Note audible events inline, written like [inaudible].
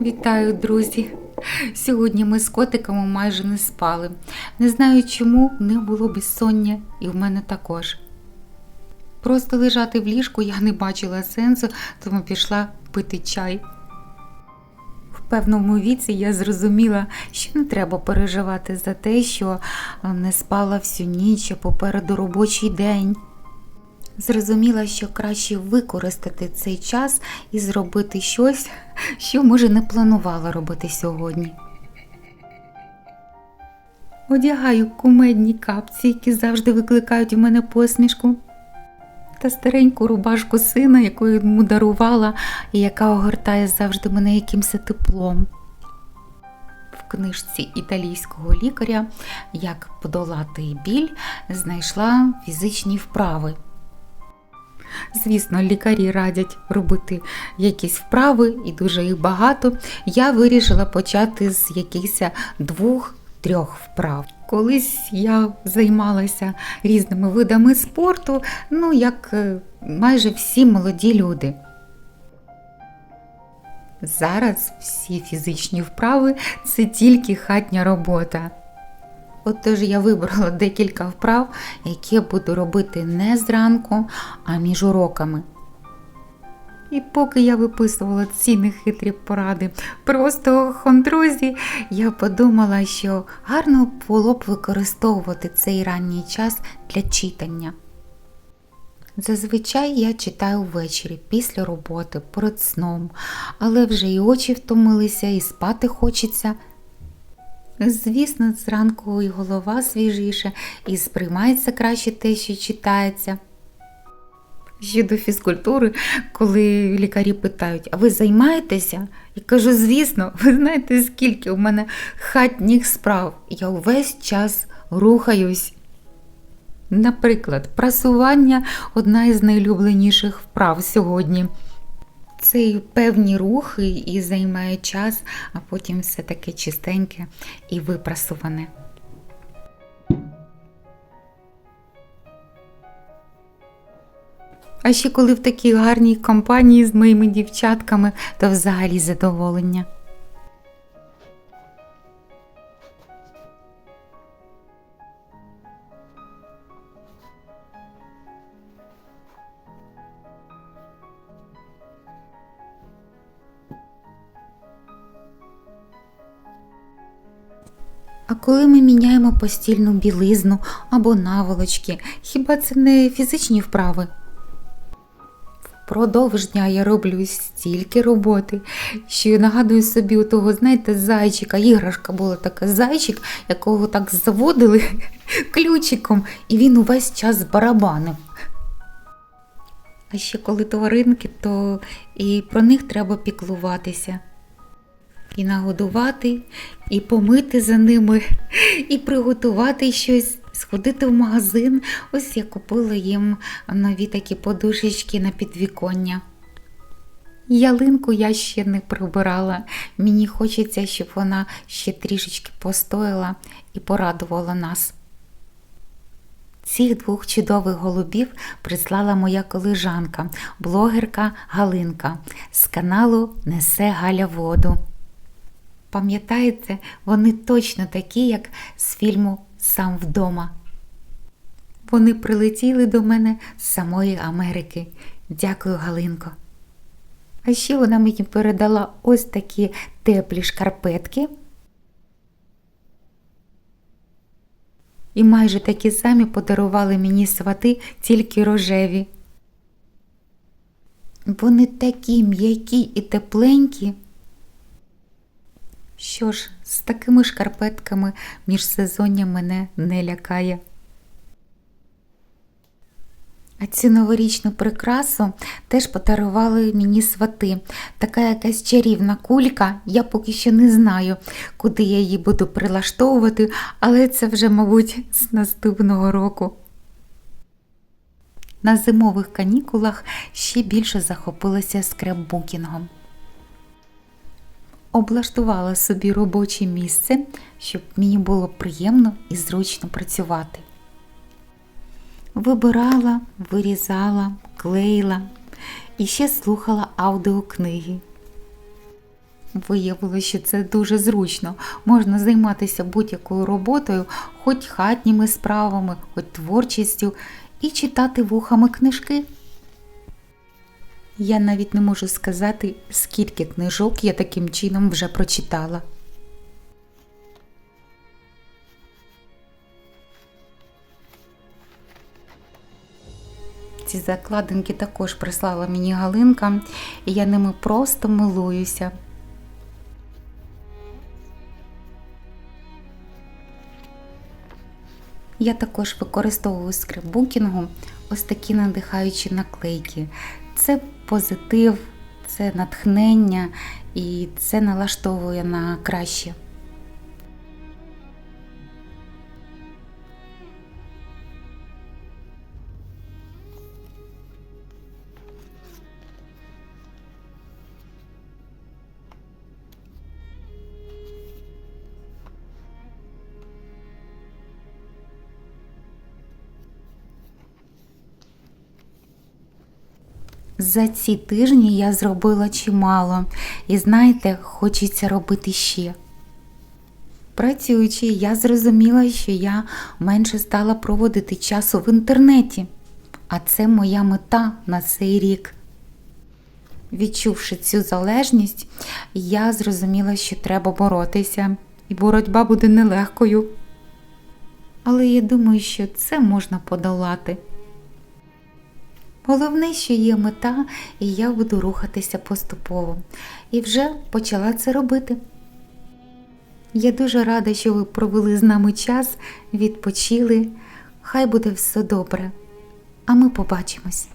Вітаю, друзі! Сьогодні ми з котиками майже не спали. Не знаю чому, в них було безсоння, і в мене також. Просто лежати в ліжку я не бачила сенсу, тому пішла пити чай. В певному віці я зрозуміла, що не треба переживати за те, що не спала всю ніч, а попереду робочий день. Зрозуміла, що краще використати цей час і зробити щось, що може не планувала робити сьогодні. Одягаю кумедні капці, які завжди викликають у мене посмішку, та стареньку рубашку сина, яку йому дарувала, і яка огортає завжди мене якимось теплом. В книжці італійського лікаря Як подолати біль знайшла фізичні вправи. Звісно, лікарі радять робити якісь вправи, і дуже їх багато. Я вирішила почати з якихось двох-трьох вправ. Колись я займалася різними видами спорту, ну як е, майже всі молоді люди. Зараз всі фізичні вправи це тільки хатня робота. Отож я вибрала декілька вправ, які я буду робити не зранку, а між уроками. І поки я виписувала ці нехитрі поради просто хондрозі, я подумала, що гарно було б використовувати цей ранній час для читання. Зазвичай я читаю ввечері після роботи, перед сном, але вже і очі втомилися, і спати хочеться. Звісно, зранку і голова свіжіша, і сприймається краще те, що читається. Щодо фізкультури, коли лікарі питають, а ви займаєтеся? Я кажу, звісно, ви знаєте, скільки у мене хатніх справ. Я увесь час рухаюсь. Наприклад, прасування одна із найулюбленіших вправ сьогодні. Це і певні рухи і займає час, а потім все таке чистеньке і випрасуване. А ще коли в такій гарній компанії з моїми дівчатками, то взагалі задоволення. А коли ми міняємо постільну білизну або наволочки, хіба це не фізичні вправи? Впродовж дня я роблю стільки роботи, що нагадую собі у того, знаєте, зайчика, іграшка була така зайчик, якого так заводили [laughs] ключиком, і він увесь час барабанив. А ще коли тваринки, то і про них треба піклуватися. І нагодувати, і помити за ними, і приготувати щось, сходити в магазин. Ось я купила їм нові такі подушечки на підвіконня. Ялинку я ще не прибирала. Мені хочеться, щоб вона ще трішечки постояла і порадувала нас. Цих двох чудових голубів прислала моя колежанка, блогерка Галинка з каналу Несе Галя воду. Пам'ятаєте, вони точно такі, як з фільму Сам вдома. Вони прилетіли до мене з самої Америки. Дякую, Галинко. А ще вона мені передала ось такі теплі шкарпетки. І майже такі самі подарували мені свати, тільки рожеві. Вони такі м'які і тепленькі. Що ж, з такими шкарпетками міжсезоння мене не лякає. А цю новорічну прикрасу теж подарували мені свати. Така якась чарівна кулька. Я поки що не знаю, куди я її буду прилаштовувати, але це вже, мабуть, з наступного року. На зимових канікулах ще більше захопилася скрепбукінгом облаштувала собі робоче місце, щоб мені було приємно і зручно працювати. Вибирала, вирізала, клеїла і ще слухала аудіокниги. Виявилося, що це дуже зручно. Можна займатися будь-якою роботою, хоч хатніми справами, хоч творчістю, і читати вухами книжки. Я навіть не можу сказати, скільки книжок я таким чином вже прочитала. Ці закладинки також прислала мені Галинка, і я ними просто милуюся. Я також використовую скрипбукінгу ось такі надихаючі наклейки. Це позитив, це натхнення і це налаштовує на краще. За ці тижні я зробила чимало, і знаєте, хочеться робити ще. Працюючи, я зрозуміла, що я менше стала проводити часу в інтернеті, а це моя мета на цей рік. Відчувши цю залежність, я зрозуміла, що треба боротися, і боротьба буде нелегкою. Але я думаю, що це можна подолати. Головне, що є мета, і я буду рухатися поступово. І вже почала це робити. Я дуже рада, що ви провели з нами час, відпочили. Хай буде все добре. А ми побачимось.